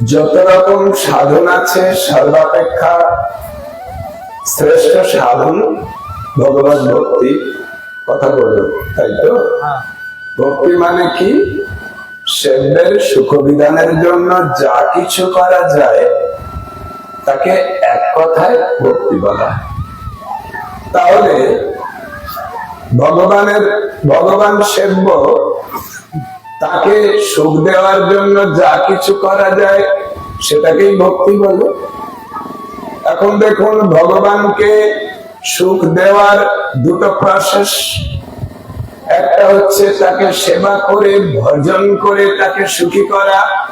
যত রকম সাধন আছে সর্বাপেক্ষা শ্রেষ্ঠ সাধন ভগবত ভক্তি কথা বলল তাই তো? ভক্তি মানে কি? সেব্যের সুখ বিধানের জন্য যা কিছু করা যায় তাকে এক কথায় ভক্তি বলা তাহলে ভগবানের ভগবান সেব্য তাকে সুখ দেওয়ার জন্য যা কিছু করা যায়, সেটাকেই ভক্তি বলে। এখন দেখুন, ভগবানকে সুখ দেওয়ার দুটো প্রসেস একটা হচ্ছে তাকে সেবা করে, ভজন করে, তাকে সুখী করা।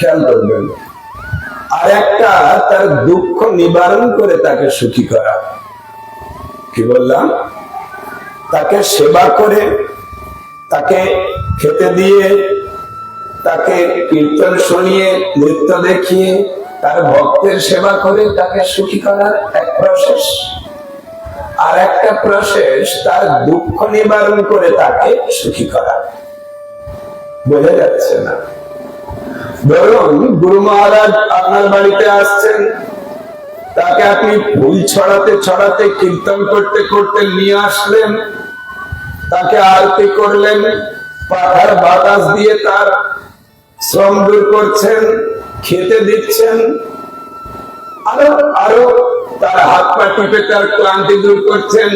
খেয়াল করবেন। আর একটা, তার দুঃখ নিবারণ করে তাকে সুখী করা। কি বললাম? তাকে সেবা করে, তাকে খেতে দিয়ে তাকে কীর্তন শুনিয়ে, নৃত্য দেখিয়ে, তার ভক্তের সেবা করে তাকে সুখী করার এক প্রসেস আর একটা প্রসেস তার দুঃখ নিবারণ করে তাকে সুখী করা। বোঝা যাচ্ছে না। ধরুন গুরু মহারাজ আপনার বাড়িতে আসছেন। তাকে আপনি ফুল ছড়াতে ছড়াতে কীর্তন করতে করতে নিয়ে আসলেন। তাকে আরতি করলেন। পাখার বাতাস দিয়ে তার শ্রম দূর করছেন, খেতে দিচ্ছেন। আরও আরও তার হাত পা টিপে তার ক্লান্তি দূর করছেন।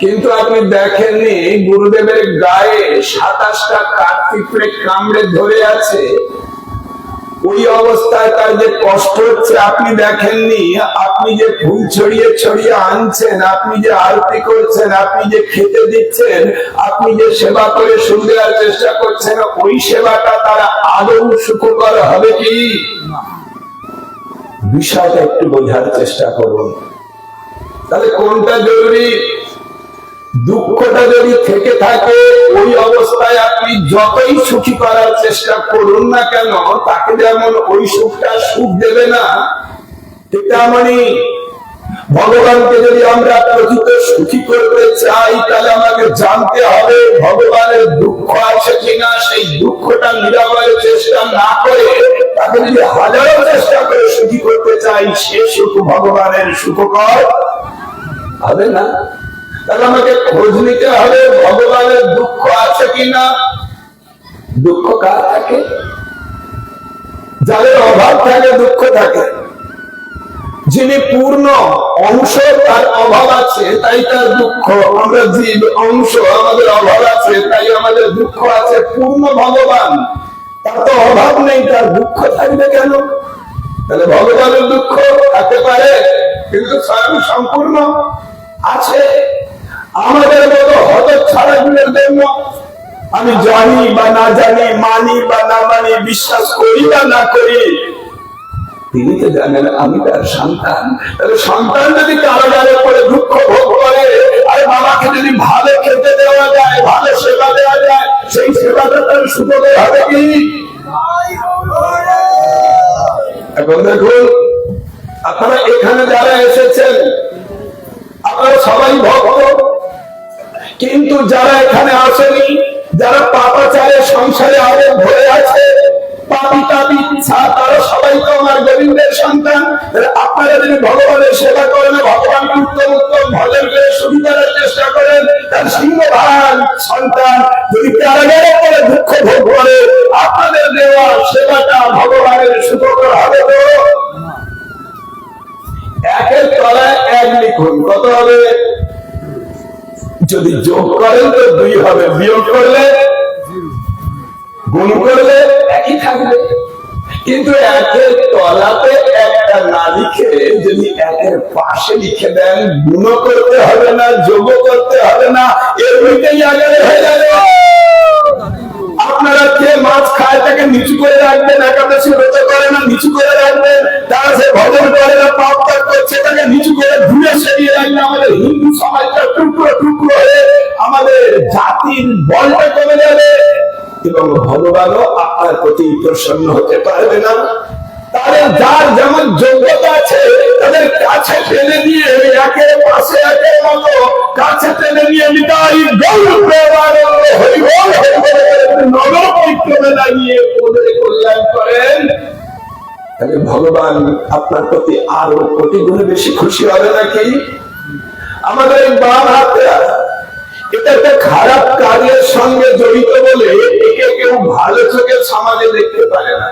কিন্তু আপনি দেখেননি, গুরুদেবের গায়ে সাতাশটা কাঠ পিঁপড়ে কামড়ে ধরে আছে। ওই অবস্থায় তার যে কষ্ট হচ্ছে, আপনি দেখেননি, আপনি যে ফুল ছড়িয়ে ছড়িয়ে আনছেন, আপনি যে আরতি করছেন, আপনি যে খেতে দিচ্ছেন, আপনি যে সেবা করে সুখ দেওয়ার চেষ্টা করছেন, ওই সেবাটা তারা আদৌ সুখকর হবে কি? বিষয়টা একটু বোঝার চেষ্টা করুন। তাহলে কোনটা জরুরি? দুঃখটা যদি থেকে থাকে, ওই অবস্থায় আপনি যতই সুখী করার চেষ্টা করুন না কেন, তাকে যেমন ওই সুখটা সুখ দেবে না, ঠিক তেমনই ভগবানকে যদি আমরা প্রকৃত সুখী করতে চাই, তাহলে আমাকে জানতে হবে ভগবানের দুঃখ আছে কিনা। সেই দুঃখটা নিরাময়ের চেষ্টা না করে, তাকে যদি হাজারো চেষ্টা করে সুখী করতে চাই, সে সুখ ভগবানের সুখকর হবে না। তাহলে আমাকে খোঁজ নিতে হবে, ভগবানের দুঃখ আছে কিনা? দুঃখ কার থাকে? যাদের অভাব থাকে, দুঃখ থাকে। যিনি পূর্ণ অংশ, তার অভাব আছে, তাই তার দুঃখ। আমরা জীব অংশ, আমাদের অভাব আছে, তাই আমাদের দুঃখ আছে। পূর্ণ ভগবান, তার তো অভাব নেই, তার দুঃখ থাকবে কেন? তাহলে ভগবানের দুঃখ থাকতে পারে, কিন্তু স্বয়ং সম্পূর্ণ আছে। আমাদের মতো হত ছাড়াগুলোর জন্য আমি জানি বা না জানি, মানি বা না মানি, বিশ্বাস করি বা না করি, তিনি তো জানেন আমি তার সন্তান। তাহলে সন্তান যদি কারাগারে পড়ে দুঃখ ভোগ করে, আর বাবাকে যদি ভালো খেতে দেওয়া যায়, ভালো সেবা দেওয়া যায়, সেই সেবাটা তার সুযোগে হবে কি? এখন দেখুন, আপনারা এখানে যারা এসেছেন, আপনারা সবাই ভক্ত। কিন্তু যারা এখানে আসেনি, যারা পাপাচারের সংসারে আগে ভরে আছে, পাপি সবাই তো সন্তান। ভগবানের সেবা ভজন করে তার সন্তান যদি করে দুঃখ আপনাদের দেওয়া সেবাটা ভগবানের হবে তো? একের তলায় এক লিখুন, কত হবে? যদি যোগ করেন তো দুই হবে, বিয়োগ করলে গুণ করলে একই থাকবে। কিন্তু একের তলাতে একটা না লিখে যদি একের পাশে লিখে দেন, গুণ করতে হবে না, যোগ করতে হবে না, এর দুইটাই আগে হয়ে যাবে। আপনারা যে মাছ খায় তাকে নিচু করে রাখবেন, একাদশী ব্রত করে না, নিচু করে রাখবেন। তারা সে ভজন করে না, পাপ করছে, তাকে নিচু করে ধুয়ে সরিয়ে রাখলে আমাদের হিন্দু হয়ে আমাদের জাতির বলটা কমে যাবে এবং ভগবানও আপনার প্রতি প্রসন্ন হতে পারবে না। ভগবান আপনার প্রতি আরও কোটি গুণে বেশি খুশি হবে নাকি? আমাদের বাম হাতে এটা একটা খারাপ কাজের সঙ্গে জড়িত বলে একে কেউ ভালো চোখে সমাজে দেখতে পারে না।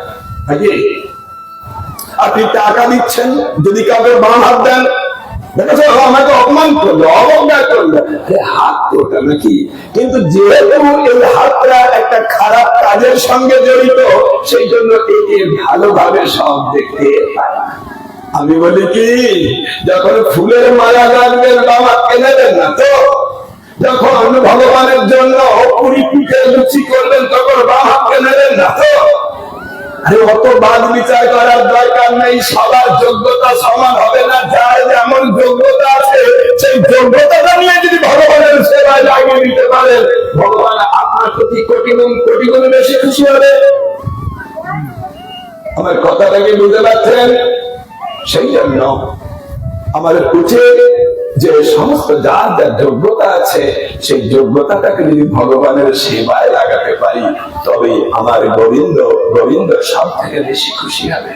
আপনি টাকা দিচ্ছেন, যদি কাউকে বাম হাত দেন আমাকে অপমান করল, অবজ্ঞা করল। হাত তো ওটা নাকি? কিন্তু যেহেতু এই হাতটা একটা খারাপ কাজের সঙ্গে জড়িত, সেই জন্য একে ভালোভাবে সব দেখতে পায় আমি বলি কি, যখন ফুলের মালা গাছবেন বাবা কেনে দেন না তো? যখন ভগবানের জন্য লুচি করবেন, তখন বাবা কেনে দেন না তো আরে, অত বাদ বিচার করার দরকার নেই, সবার যোগ্যতা সমান হবে না, যার যেমন যোগ্যতা আছে, সেই যোগ্যতাটা নিয়ে যদি ভগবানের সেবায় লাগিয়ে দিতে পারেন ভগবান আপনার প্রতি কোটি গুণ কোটি গুণ বেশি খুশি হবে। আমার কথাটাকে বুঝতে পারছেন? সেই জন্য আমাদের উচিত যে সমস্ত যার যার যোগ্যতা আছে, সেই যোগ্যতাটাকে যদি ভগবানের সেবায় লাগাতে পারি তবে আমার গোবিন্দ গোবিন্দ সব থেকে বেশি খুশি হবে।